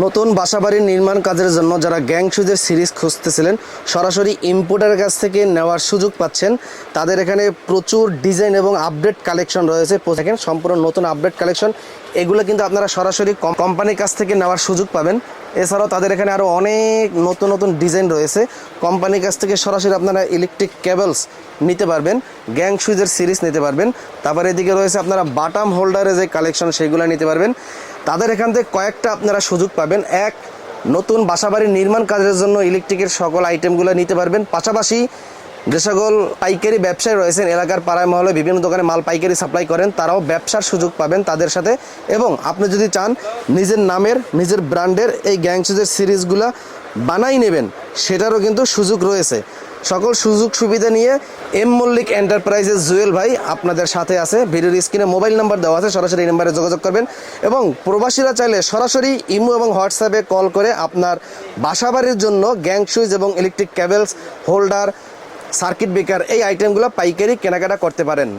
নতুন বাসাবাড়ির নির্মাণ কাজের জন্য যারা গ্যাং সুজের সিরিজ খুঁজতেছিলেন, সরাসরি ইম্পোর্টারের কাছ থেকে নেওয়ার সুযোগ পাচ্ছেন। তাদের এখানে প্রচুর ডিজাইন এবং আপডেট কালেকশন রয়েছে। দেখেন, সম্পূর্ণ নতুন আপডেট কালেকশন এগুলো কিন্তু আপনারা সরাসরি কম- কোম্পানির কাছ থেকে নেওয়ার সুযোগ পাবেন। এছাড়াও তাদের এখানে আরও অনেক নতুন নতুন ডিজাইন রয়েছে। কোম্পানির কাছ থেকে সরাসরি আপনারা ইলেকট্রিক কেবলস নিতে পারবেন, গ্যাং সুইজের সিরিজ নিতে পারবেন। তারপর এদিকে রয়েছে আপনারা বাটাম হোল্ডারের যে কালেকশন সেইগুলো নিতে পারবেন। তাদের এখান থেকে কয়েকটা আপনারা সুযোগ পাবেন। এক, নতুন বাসাবাড়ির নির্মাণ কাজের জন্য ইলেকট্রিকের সকল আইটেমগুলো নিতে পারবেন। পাশাপাশি যে সকল পাইকারি ব্যবসায়ী রয়েছেন এলাকার পাড়ায় মহলে বিভিন্ন দোকানে মাল পাইকারি সাপ্লাই করেন। তারাও ব্যবসার সুযোগ পাবেন তাদের সাথে। এবং আপনি যদি চান নিজের নামের, নিজের ব্র্যান্ডের এই গ্যাংসুজের সিরিজগুলো বানাই নেবেন, সেটারও কিন্তু সুযোগ রয়েছে। সকল সুযোগ সুবিধা নিয়ে এম মল্লিক এন্টারপ্রাইজেস জুয়েল ভাই আপনাদের সাথে আছে। ভিডিওর স্ক্রিনে মোবাইল নাম্বার দেওয়া আছে, সরাসরি এই নাম্বারে যোগাযোগ করবেন। এবং প্রবাসীরা চাইলে সরাসরি ইমো এবং হোয়াটসঅ্যাপে কল করে আপনার বাসাবাড়ির জন্য গ্যাং সুইচ এবং electric cables holder circuit breaker এই আইটেমগুলো পাইকারি কেনাকাটা করতে পারেন।